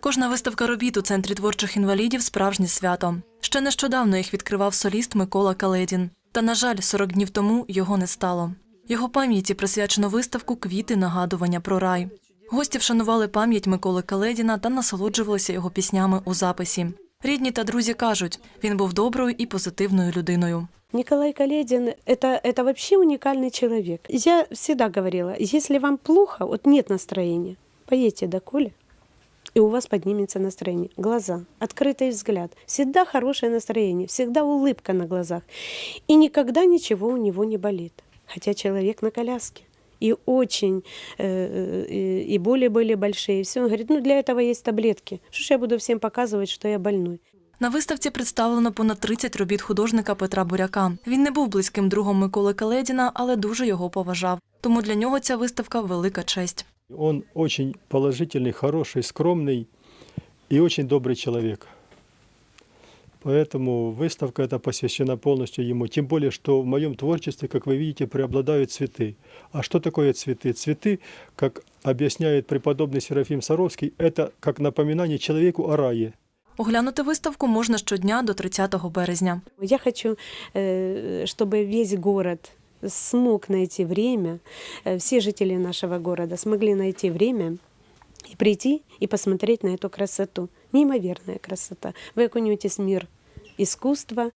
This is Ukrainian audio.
Кожна виставка робіт у центрі творчих інвалідів справжнє свято. Ще нещодавно їх відкривав соліст Микола Каледін. Та, на жаль, 40 днів тому його не стало. Його пам'яті присвячено виставку Квіти нагадування про рай. Гості вшанували пам'ять Миколи Каледіна та насолоджувалися його піснями у записі. Рідні та друзі кажуть, він був доброю і позитивною людиною. Николай Каледин это, это вообще уникальный человек. Я всегда говорила, если вам плохо, вот нет настроения, поедьте до Коли, и у вас поднимется настроение. Глаза, открытый взгляд, всегда хорошее настроение, всегда улыбка на глазах. И никогда ничего у него не болит. Хотя человек на коляске. И очень, э, э, и боли были большие. Все, он говорит, ну для этого есть таблетки. Что ж я буду всем показывать, что я больной? На виставці представлено понад 30 робіт художника Петра Буряка. Він не був близьким другом Миколи Каледіна, але дуже його поважав. Тому для нього ця виставка велика честь. Он очень положительный, хороший, скромный и очень добрый человек. Поэтому выставка эта посвящена полностью ему. Тем более, что в моем творчестве, как вы видите, преобладают цветы. А что такое цветы? Цветы, как объясняет преподобный Серафим Саровский, это как напоминание человеку о рае. Оглянути виставку можна щодня до 30 березня. Я хочу, э, чтобы весь город смог найти время, э, все жители нашего города смогли найти время и прийти и посмотреть на эту красоту. Неимоверная красота. Вы окунетесь в мир искусства,